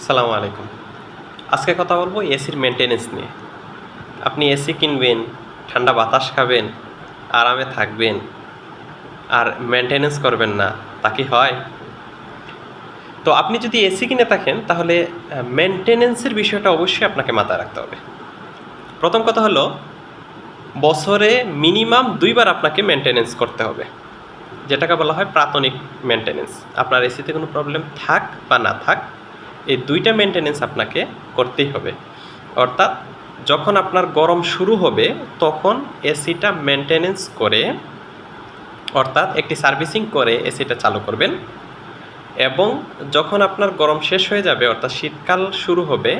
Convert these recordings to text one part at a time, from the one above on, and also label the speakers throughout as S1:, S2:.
S1: আসসালামু আলাইকুম। আজকে কথা বলব এসির মেনটেনেন্স নিয়ে। আপনি এসি কিনবেন, ঠান্ডা বাতাস খাবেন, আরামে থাকবেন, আর মেনটেনেন্স করবেন না, তা কি হয়? তো আপনি যদি এসি কিনে থাকেন, তাহলে মেনটেনেন্সের বিষয়টা অবশ্যই আপনাকে মাথায় রাখতে হবে। প্রথম কথা হলো, বছরে মিনিমাম দুইবার আপনাকে মেনটেনেন্স করতে হবে। যেটাকে বলা হয় প্রাথমিক মেনটেনেন্স আপনার এসিতে কোনো প্রবলেম থাক বা না থাক এই দুইটা মেনটেনেন্স আপনাকে করতেই হবে। অর্থাৎ যখন আপনার গরম শুরু হবে, তখন এসিটা মেনটেনেন্স করে, অর্থাৎ একটি সার্ভিসিং করে এসিটা চালু করবেন। এবং যখন আপনার গরম শেষ হয়ে যাবে, অর্থাৎ শীতকাল শুরু হবে,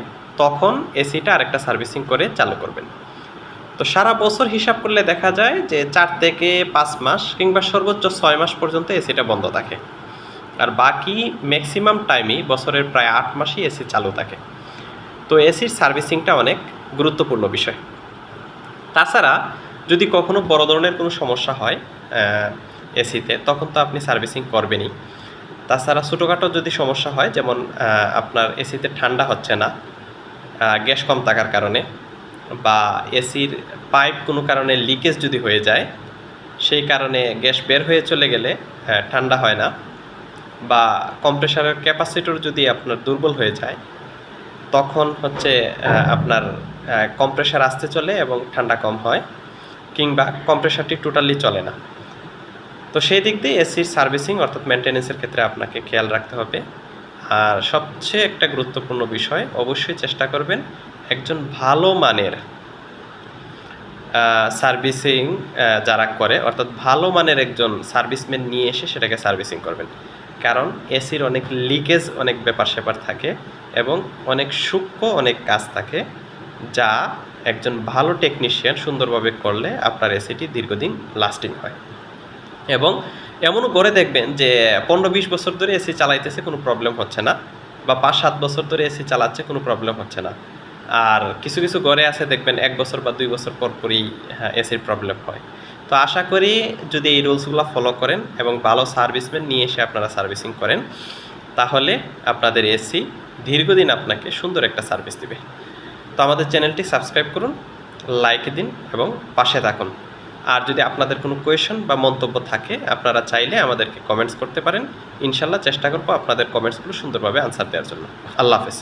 S1: তখন এসিটা আরেকটা সার্ভিসিং করে চালু করবেন। তো সারা বছর হিসাব করলে দেখা যায় যে চার থেকে পাঁচ মাস কিংবা সর্বোচ্চ ছয় মাস পর্যন্ত এসিটা বন্ধ থাকে। আর বাকি ম্যাক্সিমাম টাইমই বছরের প্রায় আট মাসই এসি চালু থাকে। তো এসির সার্ভিসিংটা অনেক গুরুত্বপূর্ণ বিষয়। তাছাড়া যদি কখনো বড় ধরনের কোনো সমস্যা হয় এসিতে তখন তো আপনি সার্ভিসিং করবেনই। তাছাড়া ছোটোখাটো যদি সমস্যা হয়, যেমন আপনার এসিতে ঠান্ডা হচ্ছে না গ্যাস কম থাকার কারণে, বা এসির পাইপ কোনো কারণে লিকেজ যদি হয়ে যায়, সেই কারণে গ্যাস বের হয়ে চলে গেলে ঠান্ডা হয় না। বা কম্প্রেসারের ক্যাপাসিটর যদি আপনার দুর্বল হয়ে যায়, তখন হচ্ছে আপনার কম্প্রেসার আসতে চলে এবং ঠান্ডা কম হয় কিংবা কম্প্রেসারটি টোটালি চলে না। তো সেই দিক দিয়ে এসির সার্ভিসিং অর্থাৎ মেনটেনেন্সের ক্ষেত্রে আপনাকে খেয়াল রাখতে হবে। আর সবচেয়ে একটা গুরুত্বপূর্ণ বিষয়, অবশ্যই চেষ্টা করবেন একজন ভালো মানের সার্ভিসিং যারা করে, অর্থাৎ ভালো মানের একজন সার্ভিসম্যান নিয়ে এসে সেটাকে সার্ভিসিং করবেন। কারণ এসির অনেক লিকেজ অনেক ব্যাপার স্যাপার থাকে এবং অনেক সূক্ষ্ম অনেক কাজ থাকে যা একজন ভালো টেকনিশিয়ান সুন্দরভাবে করলে আপনার এসিটি দীর্ঘদিন লাস্টিং হয়। এবং এমনও করে দেখবেন যে পনেরো বিশ বছর ধরে এসি চালাইতেছে কোনো প্রবলেম হচ্ছে না বা পাঁচ সাত বছর ধরে এসি চালাচ্ছে কোনো প্রবলেম হচ্ছে না। আর কিছু কিছু ঘরে আছে দেখবেন এক বছর বা দুই বছর পর পরই হ্যাঁ, এসির প্রবলেম হয়। তো আশা করি যদি এই রুলসগুলো ফলো করেন এবং ভালো সার্ভিসম্যান নিয়ে এসে আপনারা সার্ভিসিং করেন, তাহলে আপনাদের এসি দীর্ঘদিন আপনাকে সুন্দর একটা সার্ভিস দিবে। তো আমাদের চ্যানেলটি সাবস্ক্রাইব করুন লাইক দিন এবং পাশে থাকুন। আর যদি আপনাদের কোনো কোয়েশন বা মন্তব্য থাকে, আপনারা চাইলে আমাদেরকে কমেন্টস করতে পারেন। ইনশাল্লাহ চেষ্টা করব আপনাদের কমেন্টসগুলো সুন্দরভাবে আনসার দেওয়ার জন্য। আল্লাহ হাফেজ।